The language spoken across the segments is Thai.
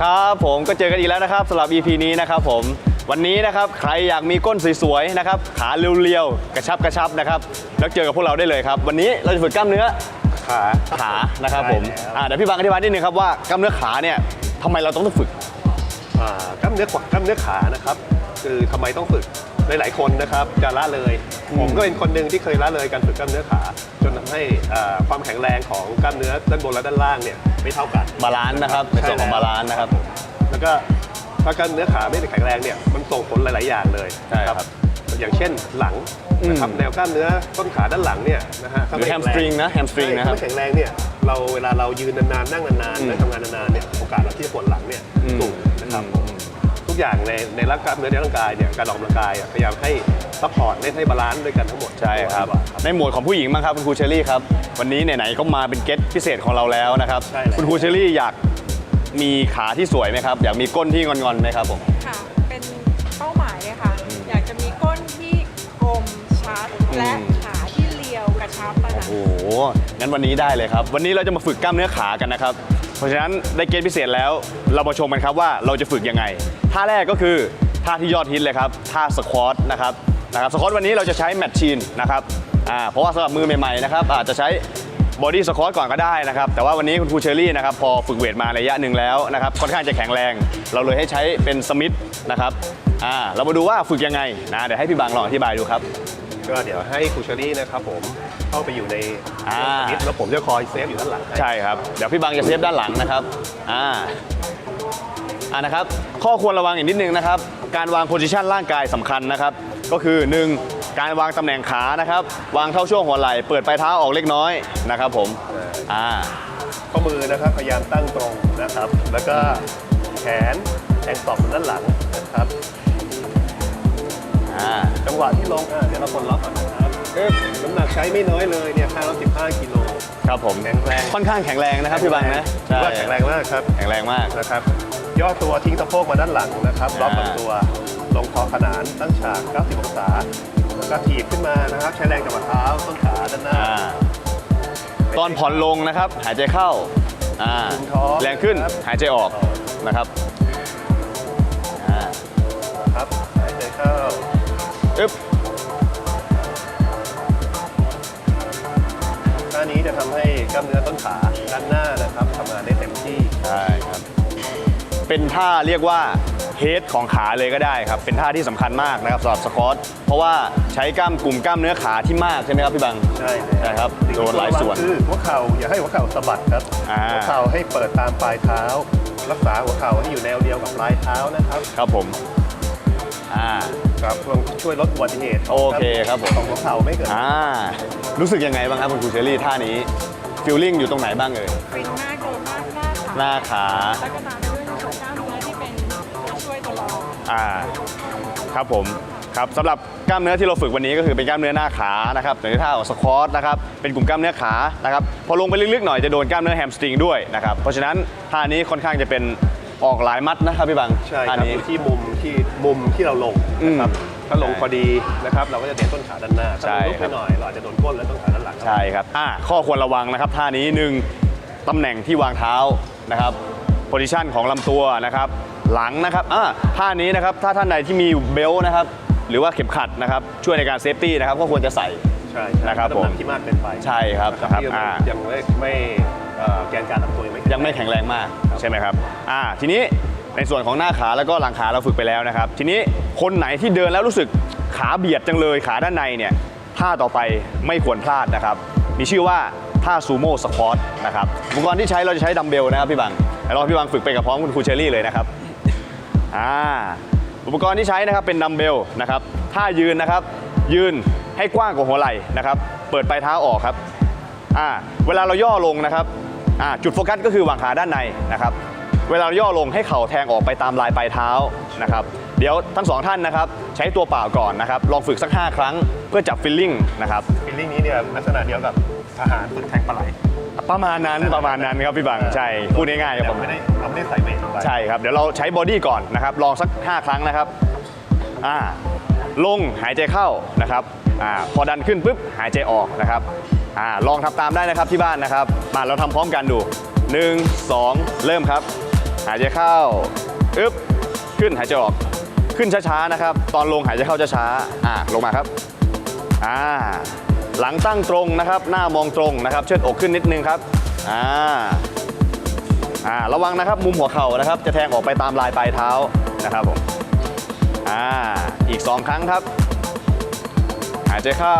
ครับผมก็เจอกันอีกแล้วนะครับสำหรับ EP นี้นะครับผมวันนี้นะครับใครอยากมีก้นสวยๆนะครับขาเรียวๆกระชับกระชับนะครับแล้วเจอกับพวกเราได้เลยครับ วันนี้เราจะฝึกกล้ามเนื้อขาขานะครับผมใช่แล้วอ่าเดี๋ยวพี่บางอธิบายนิดนึงครับว่ากล้ามเนื้อขาเนี่ยทำไมเราต้องฝึกอ่ากล้ามเนื้อขวากล้ามเนื้อขานะครับ คือทำไมต้องฝึก หลาย ๆ คนนะครับจะละเลยอืมผมก็เป็นคนหนึ่งที่เคยละเลยการฝึกกล้ามเนื้อขา จนทำให้อ่าความแข็งแรงของกล้ามเนื้อด้านบนและด้านล่างเนี่ยไม่เท่ากัน บาลานซ์นะครับในส่วนของบาลานซ์นะครับ แล้วก็ถ้ากล้ามเนื้อขาไม่ได้แข็งแรงเนี่ยมันส่งผลหลาย ๆ อย่างเลยใช่ครับอย่างเช่นหลังนะครับอืมแนวกล้ามเนื้อต้นขาด้านหลังเนี่ยนะฮะถ้าหรือไแข็งแรง hamstring นะ hamstring นะครับถ้าไม่แข็งแรงเนี่ยเราเวลาเรายืนนานๆนั่งนานอืๆมและทำงานนานๆเนี่ยโอกาสเราที่จะปวดหลังเนี่ยอืมสูงนะครับอืมทุก อย่างในในร่างกายเนื้อในร่างกายเนี่ยการออกกำลังกายอะพยายามให้ซัพพอร์ตเล่นให้บาลานซ์ด้วยกันทั้งหมดใช่ครับดีกว่าครับ ในหมวดของผู้หญิงบ้างครับคุณครูเชอรี่ครับ วันนี้ไหนๆก็มาเป็นเกสพิเศษของเราแล้วนะครับใช่แล้ว คุณครูเชอรี่อยากมีขาที่สวยไหมครับ อยากมีก้นที่งอนๆไหมครับผม ค่ะ เป็นเป้าหมายเลยค่ะ อยากจะมีก้นที่กลมชัด และขาที่เรียวกระชับอะค่ะ โอ้โห งั้นวันนี้ได้เลยครับ วันนี้เราจะมาฝึกกล้ามเนื้อขากันนะครับ เพราะฉะนั้นได้เกณฑ์พิเศษแล้ว เรามาชมกันครับว่าเราจะฝึกยังไง ท่าแรกก็คือท่าที่ยอดฮิตเลยครับท่าสควอตนะครับนะครับสควอตวันนี้เราจะใช้แมชชีนนะครับอ่าเพราะว่าสำหรับมือใหม่ๆนะครับอาจจะใช้บอดี้สควอตก่อนก็ได้นะครับแต่ว่าวันนี้คุณครูเชอรี่นะครับพอฝึกเวทมาระยะหนึ่งแล้วนะครับค่อนข้างจะแข็งแรง เราเลยให้ใช้เป็นสมิธนะครับอ่าเรามาดูว่าฝึกยังไงนะเดี๋ยวให้พี่บางลองอธิบายดูครับ ก็เดี๋ยวให้ครูเชอรี่นะครับผมเข้าไปอยู่ในอ่า นิดแล้วผมจะคอยเซฟอยู่ด้านหลังให้ ใช่ครับ เดี๋ยวพี่บังจะเซฟด้านหลังนะครับ อ่า อ่านะครับ ข้อควรระวังอีกนิดนึงนะครับ การวางโพซิชันร่างกายสำคัญนะครับ ก็คือ 1. การวางตำแหน่งขานะครับ วางเท่าช่วงหัวไหล่ เปิดปลายเท้าออกเล็กน้อยนะครับผม อ่า ข้อมือนะครับพยายามตั้งตรงนะครับ แล้วก็แขนแองตอบด้านหลังนะครับ อ่า จังหวะที่ลงอะเดี๋ยวเราคนล็อกก่อนนะครับน้ำหนักใช้ไม่น้อยเลยเนี่ย515กิโลครับผมแข็งแรงค่อนข้างแข็งแรงนะครับพี่บังนะถือว่าแข็งแรงมากครับแข็งแรงมากนะครับ ย่อตัวทิ้งสะโพกมาด้านหลังนะครับล็อกลำตัวลงคอขนานตั้งฉาก 90 องศาแล้วก็ถีบขึ้นมานะครับ ใช้แรงจากฝ่าเท้าต้นขาด้านหน้า อ่าตอนผ่อนลงนะครับ หายใจเข้าอ่าดึงท้องแรงขึ้นครับ หายใจออกนะครับอ่าครับหายใจเข้าอึ๊บท่านี้จะทำให้กล้ามเนื้อต้นขาด้านหน้านะครับทำงานได้เต็มที่ใช่ครับ เป็นท่าเรียกว่าเฮดของขาเลยก็ได้ครับ เป็นท่าที่สำคัญมากนะครับสำหรับสควอตเพราะว่าใช้กล้ามกลุ่มกล้ามเนื้อขาที่มากใช่ไหมครับพี่บัง ใช่ใช่ครับสิ่งโดนหลายส่วนที่ต้องระงคือหัวเข่าอย่าให้หัวเข่าสะบัดครับอ่าหัวเข่าให้เปิดตามปลายเท้า รักษาหัวเข่าให้อยู่แนวเดียวกับปลายเท้านะครับครับผมอ่าครับเพื่อช่วยลดอุบัติเหตุขงโอเคครับผมของหัวเข่าไม่เกิดอ่ารู้สึกยังไงบ้างครับคุณครูเชอรี่ท่านี้ฟิลลิ่งอยู่ตรงไหนบ้างเอ่ยเป็นมากโดนมากหน้าขาหน้าขาแล้วก็ตาม องอ่าครับผมครับสำหรับกล้ามเนื้อที่เราฝึกวันนี้ก็คือเป็นกล้ามเนื้อหน้าขานะครับในท่าของสควอตนะครับเป็นกลุ่มกล้ามเนื้อขานะครับพอลงไปลึกๆหน่อยจะโดนกล้ามเนื้อแฮมสตริงด้วยนะครับเพราะฉะนั้นท่านี้ค่อนข้างจะเป็นออกหลายมัดนะครับพี่บังใช่คท่ารับนี้ อยู่ที่มุมที่มุมที่เราลงนะครับอืมถ้าลงพอดีนะครับเราก็จะเน้นต้นขาด้านหน้าถ้าใช่เราลุกครัไปบ หน่อยเราอาจจะโดนก้นและต้นขาด้านหลังใช่ครับอ่าข้อควรระวังนะครับท่านี้หนึ่งตำแหน่งที่วางเท้านะครับโพซิชันของลำตัวนะครับ หลังนะครับอ่าท่านี้นะครับถ้าท่านใดที่มีเบลต์นะครับหรือว่าเข็มขัดนะครับช่วยในการเซฟตี้นะครับก็ควรจะใส่ ใช่ใช่นะครับน้ำหนัผมกที่มากเกินไปใช่ครับนะครับที่ยังอ่า ยังไม่ไม่เอ่อแกนการลำตัวยังไม่ยังไม่แข็งแรงมากใช่ไหมครับอ่าทีนี้ในส่วนของหน้าขาแล้วก็หลังขาเราฝึกไปแล้วนะครับ ทีนี้คนไหนที่เดินแล้วรู้สึกขาเบียดจังเลยขาด้านในเนี่ยท่าต่อไปไม่ควรพลาดนะครับ มีชื่อว่าท่าซูโม่สควอตนะครับอุปกรณ์ที่ใช้เราจะใช้ดัมเบลนะครับพี่บังเดี๋ยวลองพี่บังฝึกไปกับพร้อมคุณครูเชอรี่เลยนะครับ อ่าอุปกรณ์ที่ใช้นะครับเป็นดัมเบลนะครับท่ายืนนะครับ ยืนให้กว้างกว่าหัวไหล่นะครับ เปิดปลายเท้าออกครับอ่าเวลาเราย่อลงนะครับอ่าจุดโฟกัสก็คือวางขาด้านในนะครับ เวลาย่อลงให้เข่าแทงออกไปตามลายปลายเท้านะครับ เดี๋ยวทั้งสองท่านนะครับ ใช้ตัวเปล่าก่อนนะครับ ลองฝึกสัก 5 ครั้งเพื่อจับฟิลลิ่งนะครับฟีลลิ่งนี้เนี่ยลักษณะเดียวกับทหารฝึกแทงปลาไหล ประมาณนั้นประมาณนั้นครับพี่บังใช่พูดง่ายๆครับแต่ผมไม่ได้เราไม่ได้ใส่เวทลงไปใช่ครับเดี๋ยวเราใช้บอดี้ก่อนนะครับลองสัก 5 ครั้งนะครับอ่าลงหายใจเข้านะครับอ่าพอดันขึ้นปุ๊บหายใจออกนะครับอ่าลองทำตามได้นะครับที่บ้านนะครับมาเราทำพร้อมกันดู 1 2 เริ่มครับ หายใจเข้าอึ๊บขึ้นหายใจออก ขึ้นช้าๆนะครับ ตอนลงหายใจเข้าช้าๆอ่าลงมาครับอ่า หลังตั้งตรงนะครับ หน้ามองตรงนะครับ เชิดอกขึ้นนิดนึงครับอ่าอ่าระวังนะครับมุมหัวเข่านะครับ จะแทงออกไปตามลายปลายเท้านะครับผมอ่าอีกสองครั้งครับ หายใจเข้า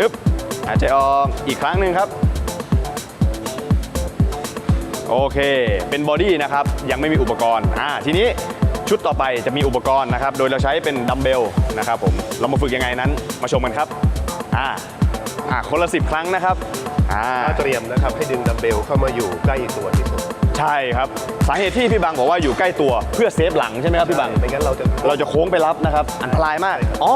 อึ๊บหายใจออกอีกครั้งหนึ่งครับโอเค เป็นบอดี้นะครับ ยังไม่มีอุปกรณ์ อ่า ทีนี้ชุดต่อไปจะมีอุปกรณ์นะครับ โดยเราใช้เป็นดัมเบลนะครับผม เรามาฝึกยังไงนั้น มาชมกันครับ อ่าอ่าคนละสิบครั้งนะครับอ่าถ้าเตรียมนะครับให้ดึงดัมเบลเข้ามาอยู่ใกล้ตัวที่สุดใช่ครับสาเหตุที่พี่บังบอกว่าอยู่ใกล้ตัวเพื่อเซฟหลังใช่ไหมครับพี่บังไม่งั้นเราจะเราจะโค้งไปรับนะครับอันตรายมากอ๋อ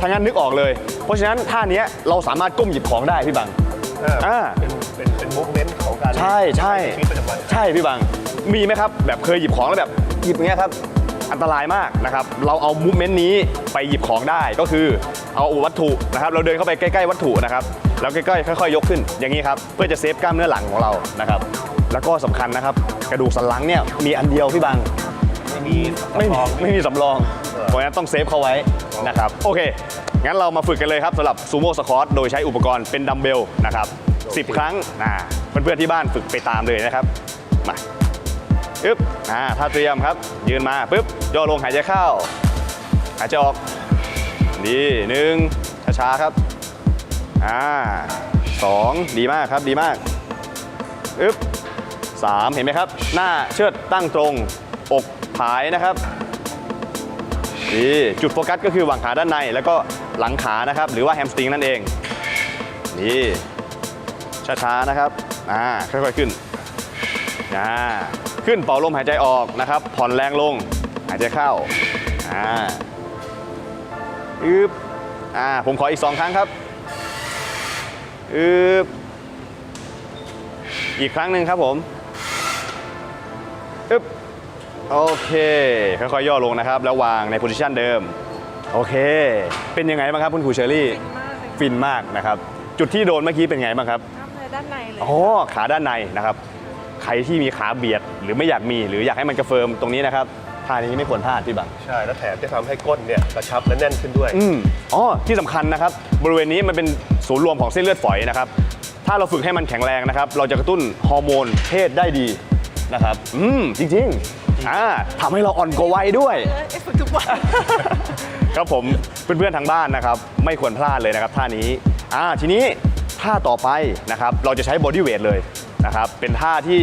ถ้างั้นนึกออกเลย เพราะฉะนั้นท่าเนี้ยเราสามารถก้มหยิบของได้พี่บังอ่าอ่าเป็นเป็นเป็นมูฟเมนต์ของการใช่ใช่ชีวิตประจำวันใช่พี่บังมีไหมครับแบบเคยหยิบของแล้วแบบหยิบอย่างเงี้ยครับ อันตรายมากนะครับ เราเอามูฟเมนต์นี้ไปหยิบของได้ก็คือเอาวัตถุนะครับ เราเดินเข้าไปใกล้ๆวัตถุนะครับแล้วใกล้ๆค่อยๆยกขึ้นอย่างนี้ครับเพื่อจะเซฟกล้ามเนื้อหลังของเรานะครับ แล้วก็สำคัญนะครับ กระดูกสันหลังเนี่ยมีอันเดียวพี่บังไม่มีไม่มีสำรองไม่มีสำรองเออเพราะฉะนั้นต้องเซฟเขาไว้นะครับโอเค งั้นเรามาฝึกกันเลยครับสำหรับซูโม่สควอตโดยใช้อุปกรณ์เป็นดัมเบลนะครับ10 ครั้งนะเพื่อนๆที่บ้านฝึกไปตามเลยนะครับมา ปึ๊บอ่าถ้าเตรียมครับ ยืนมาปึ๊บย่อลงหายใจเข้า หายใจออก ดีหนึ่งช้าๆครับ อ่าสองดีมากครับดีมากอึ๊บสามเห็นไหมครับ หน้าเชิดตั้งตรง อกผายนะครับดีจุดโฟกัสก็คือหว่างขาด้านในแล้วก็หลังขานะครับ หรือว่าแฮมสตริงนั่นเองดีช้าๆนะครับ อ่า ค่อยๆขึ้นอ่า ขึ้นเป่าลมหายใจออกนะครับ ผ่อนแรงลง หายใจเข้า อ่าอึ๊บอ่า ผมขออีกสองครั้งครับอึ๊บอีกครั้งหนึ่งครับผมอึ๊บโอเค ค่อยๆย่อลงนะครับ แล้ววางในโพซิชันเดิม โอเค เป็นยังไงบ้างครับคุณครูเชอรี่ ฟินมากเลยฟินมากนะครับ จุดที่โดนเมื่อกี้เป็นไงบ้างครับกล้ามเนื้อด้านในเลย อ๋อ ขาด้านในนะครับ ใครที่มีขาเบียด หรือไม่อยากมีหรืออยากให้มันกระเฟิร์มตรงนี้นะครับท่านี้ไม่ควรพลาดพี่บัง ใช่แล้วแถมจะทำให้ก้นเนี่ยกระชับและแน่นขึ้นด้วย อืมอ๋อ ที่สำคัญนะครับ บริเวณนี้มันเป็นศูนย์รวมของเส้นเลือดฝอยนะครับ ถ้าเราฝึกให้มันแข็งแรงนะครับ เราจะกระตุ้นฮอร์โมนเพศได้ดีนะครับ อืม จริงๆอ่าทำให้เราอ่อนกว่าวัยด้วย เออไอ้ฝึกทุกวัน ครับผมเพื่อนๆทางบ้านนะครับ ไม่ควรพลาดเลยนะครับท่านี้อ่าทีนี้ท่าต่อไปนะครับ เราจะใช้บอดี้เวทเลย นะครับ เป็นท่าที่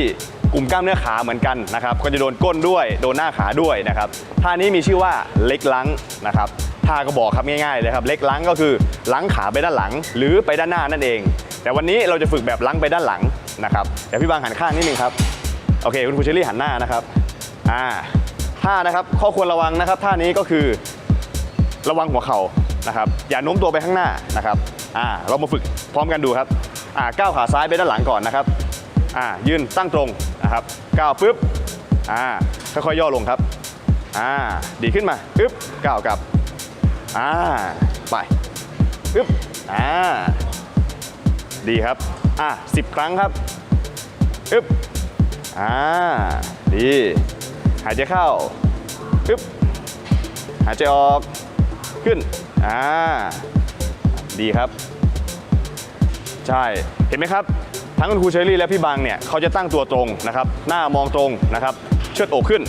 กลุ่มกล้ามเนื้อขาเหมือนกันนะครับ ก็จะโดนก้นด้วย โดนหน้าขาด้วยนะครับ ท่านี้มีชื่อว่าเล็กลังนะครับ ท่าก็บอกครับง่ายๆเลยครับ เล็กลังก็คือลังขาไปด้านหลัง หรือไปด้านหน้านั่นเอง แต่วันนี้เราจะฝึกแบบลังไปด้านหลังนะครับเดี๋ยวพี่บางหันข้างนิดนึงครับ โอเค คุณครูเชอรี่หันหน้านะครับ อ่า ท่านะครับ ข้อควรระวังนะครับ ท่านี้ก็คือระวังหัวเข่านะครับ อย่าโน้มตัวไปข้างหน้านะครับ อ่า เรามาฝึกพร้อมกันดูครับ อ่า ก้าวขาซ้ายไปด้านหลังก่อนนะครับ อ่ายืนตั้งตรงนะครับก้าวปุ๊บอ่าค่อยๆย่อลงครับอ่าดีขึ้นมาปึ๊บก้าวกลับอ่าไปปึ๊บอ่าดีครับอ่าสิบครั้งครับปึ๊บอ่าดีหายใจเข้าปึ๊บหายใจออกขึ้นอ่าดีครับ ใช่เห็นไหมครับ ทั้งคุณครูเชอรี่และพี่บางเนี่ยเขาจะตั้งตัวตรงนะครับหน้ามองตรงนะครับเชิดอกขึ้น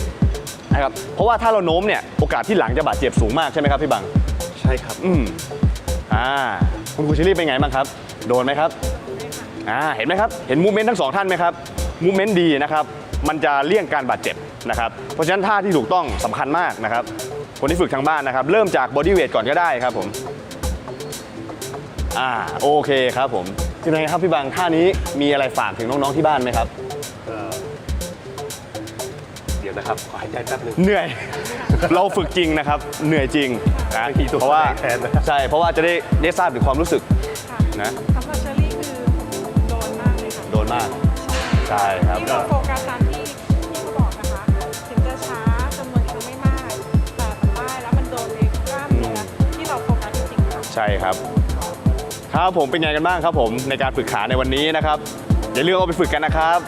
นะครับเพราะว่าถ้าเราโน้มเนี่ยโอกาสที่หลังจะบาดเจ็บสูงมากใช่ไหมครับพี่บางใช่ครับอืมอ่าคุณครูเชอรี่เป็นไงบ้างครับโดนไหมครับอ่าเห็นไหมครับเห็นมูเมนต์ทั้งสองท่านไหมครับมูเมนต์ดีนะครับมันจะเลี่ยงการบาดเจ็บนะครับเพราะฉะนั้นท่าที่ถูกต้องสำคัญมากนะครับคนที่ฝึกทางบ้านนะครับ เริ่มจากบอดี้เวทก่อนก็ได้ครับผมอ่าโอเคครับผม เป็นไงครับพี่บางท่านี้มีอะไรฝากถึงน้องๆที่บ้านไหมครับ เอ่อเดี๋ยวนะครับ ขอหายใจแป๊บหนึง เหนื่อย เราฝึกจริงนะครับ เหนื่อยจริงนะไม่มีตัวเพราะว่าแสดงแทนนะครับใช่เพราะว่าจะได้ได้ทราบถึงความรู้สึกค่ะนะสำหรับเชอรี่คือโดนมากเลยค่ะโดนมากใช่ครับที่เราโฟกัสตามที่ที่เขาบอกนะคะ ถึงจะช้าจำนวนครั้งไม่มาก แต่มันได้แล้วมันโดนในกล้ามเนื้อที่เราโฟกัสจริงๆค่ะ ใช่ครับ ครับผมเป็นไงกันบ้างครับผมในการฝึกขาในวันนี้นะครับอย่าลืมเอาไปฝึกกันนะครับ